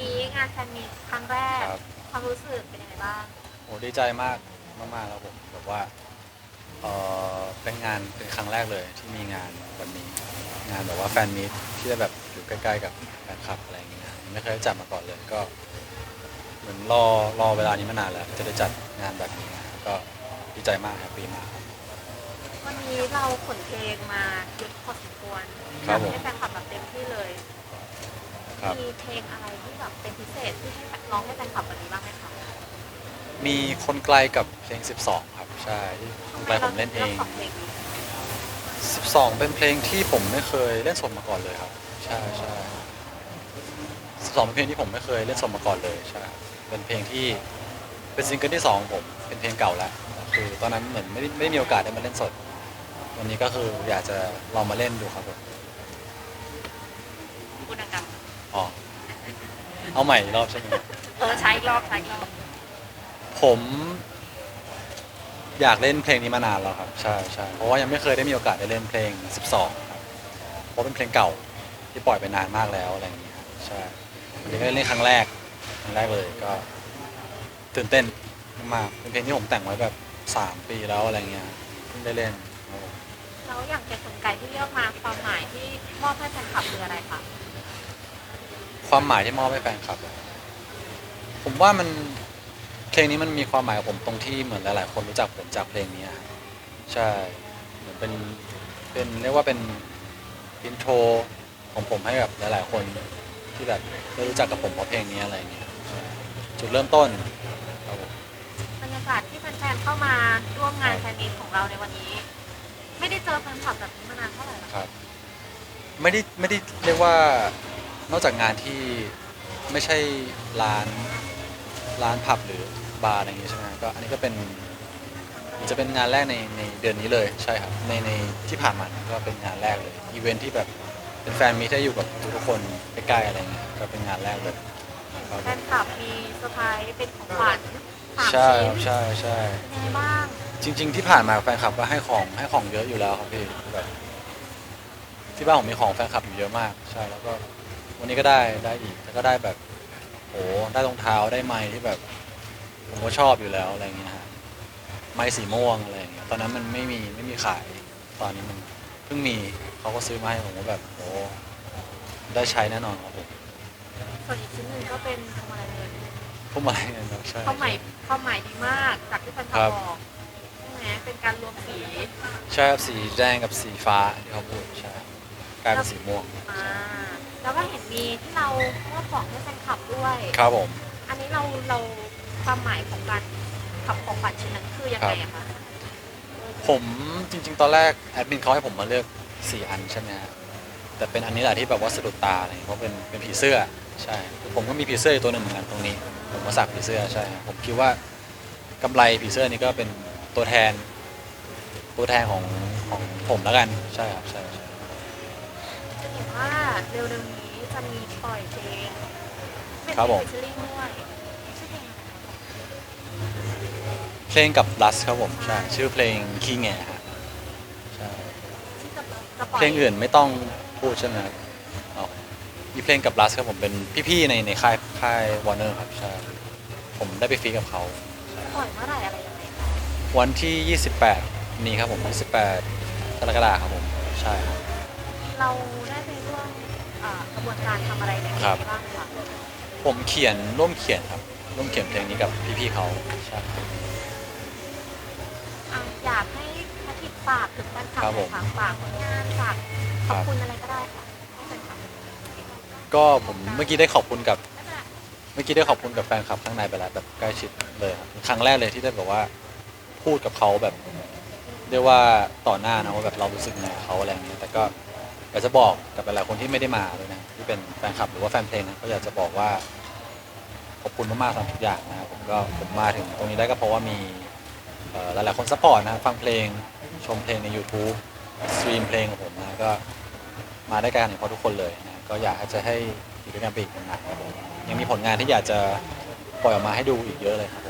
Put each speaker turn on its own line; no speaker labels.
นี้งานแฟนมีตครั้งแรก
ครับ
ความรู้สึกเป็นยังไงบ้าง
โอ้ดีใจมากมากๆแล้วผมแบบว่าเออเป็นงานเป็นครั้งแรกเลยที่มีงานแบบนี้ งานแบบว่าแฟนมีตที่จะแบบอยู่ใกล้ๆกับแฟนคลับอะไรอย่างเงี้ยไม่เคยได้จัดมาก่อนเลยก็ เหมือนรอรอเวลานี้มานานแล้ว จะได้จัดงานแบบนี้นะก็ดีใจมากแฮปปี้มากครับ
วันนี้เราขนเพลงมาเยอะพอสมควร
ครับผม
ให้แฟนคลับแบบเต็มที่เลย
ครับ
มีเพลงอะไรที่แบบเป็นพิเศษที่ให้ร้องให้แฟนคลับวันนี้บ้างไหมคะ
มีคนไกลกับเพลง 12 ครับ ใช่ที่คนไกลผมเล่นเอง
ทำไมราถึลืกสองเพลงนี้
12 เป็นเพลงที่ผมไม่เคยเล่นสดมาก่อนเลยครับ ใช่ใช่12เป็นเพลงที่ผมไม่เคยเล่นสดมาก่อนเลยใช่เป็นเพลงที่เป็นซิงเกิลที่สองของผมเป็นเพลงเก่าแล้วคือตอนนั้นเหมือนไม่ได้ไม่ได้มีโอกาสได้มาเล่นสด วันนี้ก็คืออยากจะลองมาเล่นดูครับผม
พูดดัง
อ๋อ เอาใหม่อีกรอบใช่ไหม
ๆเออใช้อีกรอบใช้อีกรอบ
ผม อยากเล่นเพลงนี้มานานแล้วครับ ใช่ใช่เพราะว่ายังไม่เคยได้มีโอกาสได้เล่นเพลง 12ครับเพราะเป็นเพลงเก่าที่ปล่อยไปนานมากแล้วอะไรอย่างเงี้ยครับใช่วันนี้ก็ได้เล่นครั้งแรกครั้งแรกเลยก็ตื่นเต้นมากๆเป็นเพลงที่ผมแต่งไว้แบบ 3 ปีแล้วอะไรเงี้ยเพิ่งได้เล่นครับผม
แล้วอย่างเพลงคนไกลที่เลือกมาความหมายที่มอบให้แฟนคลับคืออะไรคะ
ความหมายที่มอบให้แฟนคลับอะผมว่ามันเพลงนี้มันมีความหมายกับผมตรงที่เหมือนหลายๆ คนรู้จักผมจากเพลงนี้ครับใช่เหมือนเป็นเป็นเรียกว่าเป็นอินโทรของผมให้กับหลาย ๆ คนที่แบบได้รู้จักกับผมเพราะเพลงนี้อะไรเงี้ยใช่จุดเริ่มต้นครับผม
บรรยากาศที่แฟนๆเข้ามาร่วมงานแฟนมีตของเราในวันนี้ ไม่ได้เจอแฟนคลับแบบนี้มานานเท่าไหร่แล้ว
ครับ ไม่ได้ไม่ได้เรียกว่า นอกจากงานที่ไม่ใช่ร้านร้านผับหรือบาร์อะไรอย่างงี้ใช่ไหมก็อันนี้ก็เป็นจะเป็นงานแรกในในเดือนนี้เลยใช่ครับในในที่ผ่านมาก็เป็นงานแรกเลยอีเวนท์ที่แบบเป็นแฟนมีที่อยู่กับทุกๆคนใกล้ๆอะไรเงี้ยก็เป็นงานแรกเลยครับ
แฟนคลับมีเซอร์ไพรส์เป็นของขวัญสาม
ใช่ค
ชิ้
รับ
น
ใช่ใช่
เป็นยังไงบ้าง
จริง ๆ ที่ผ่านมาแฟนคลับก็ให้ของให้ของเยอะอยู่แล้วครับพี่แบบที่บ้านผมมีของแฟนคลับอยู่เยอะมาก ใช่แล้วก็ วันนี้ก็ได้ได้อีกแล้วก็ได้แบบโอ้ได้รองเท้าได้ไม้ที่แบบผมก็ชอบอยู่แล้วอะไรเงี้ยฮะไม้สีม่วงอะไรอย่างเงี้ยตอนนั้นมันไม่มีไม่มีขายตอนนี้มันเพิ่งมีเขาก็ซื้อมาให้ผมก็แบบโอ้ได้ใช้แน่นอนครับผม
ส่วนอีกชิ้นหนึ่งก็เป็นพวงมาลัยเงิน
พวกไม้เนี่ยเนอะใช่
ความหมายความหมายดีมากจากที่แฟนคลั
ครับบ
บอกใช่ไหมเป็นการรวมสี
ใช่ครับสีแดงกับสีฟ้าที่เขาพูดใช่กลายเป็นสีม่วง
มา แล้วก็เห็นมีที่เรามอบของให้แฟนคลับด้วย
ครับผม
อันนี้เราเราความหมายของการขับของขวัญชิ้นนั้นคือยังไงอะคะ
ผมจริง ๆ ตอนแรกแอดมินเขาให้ผมมาเลือกสี่อันใช่ไหมฮะแต่เป็นอันนี้แหละที่แบบว่าสะดุดตาอะไรอย่างเงี้ยเพราะเป็นเป็นผีเสื้อใช่ผมก็มีผีเสื้ออยู่ตัวหนึ่งเหมือนกันตรงนี้ ผมมาสักผีเสื้อใช่ครับผมคิดว่ากำไรผีเสื้อนี้ก็เป็นตัวแทน ตัวแทนของของผมแล้วกันใช่ครับใช่ใช่
จะเห็นว่าเร็วๆนี้จะมีปล่อยเพลงเป็น
ครับผม
ฟิชเชอร์ลิงด้วยชื่อเพลงอะไรคะ
เพลงกับลัสครับผมใช่ชื่อเพลงขี้แงฮะใช่
ที่จะจะปล่อย
เพลงอื่นไม่ต้องพูดใช่ไหมครับอ๋อมีเพลงกับลัสครับผมเป็นพี่ๆในในค่ายค่ายวอร์เนอร์ครับใช่ผมได้ไปฟีดกับเขาใช่
ปล่อยเมื่อไหร่อะไรยังไงคะ
วันที่ 28 นี้ครับผม 28กรกฎาคมครับผม ใช่ครับ
เราได้ไปร่วมเอ่อกระบวนการทำอะไรในเพลง
ครับ
นี้บ้างคะ
ผมเขียนร่วมเขียนครับ ร่วมเขียนเพลงนี้กับพี่ๆเขาใช่ครับ
อะอยากให้พระทิตฝากถึงแฟนคลับ
ครับ
ห
ผ
น่อ
ม
ยค่ะฝากผลงานฝากขอบคุณอะไรก็ได้ค่ะให้แฟนคลับ
ก็ผมเมื่อกี้ได้ขอบคุณกับเมื่อกี้ได้ขอบคุณกับแฟนคลับข้างในไปแล้วแบบใกล้ชิดเลยครับครั้งแรกเลยที่ได้แบบว่าพูดกับเขาแบบเรียกว่าต่อหน้านะว่าแบบเรารู้สึกไงกับเขาอะไรอย่างเงี้ยแต่ก็ อยากจะบอกกับหลายๆคนที่ไม่ได้มาเลยนะที่เป็นแฟนคลับหรือว่าแฟนเพลงนะก็อยากจะบอกว่าขอบคุณมากๆสำหรับทุกอย่างนะครับผมก็ผมมาถึงตรงนี้ได้ก็เพราะว่ามีเอ่อหลายๆคนซัพพอร์ตนะฟังเพลงชมเพลงใน YouTube สตรีมเพลงของผมนะก็มาได้กันเพราะทุกคนเลยนะก็อยากจะให้อยู่ด้วยกันไปอีกนานๆครับผมยังมีผลงานที่อยากจะปล่อยออกมาให้ดูอีกเยอะเลยครับผม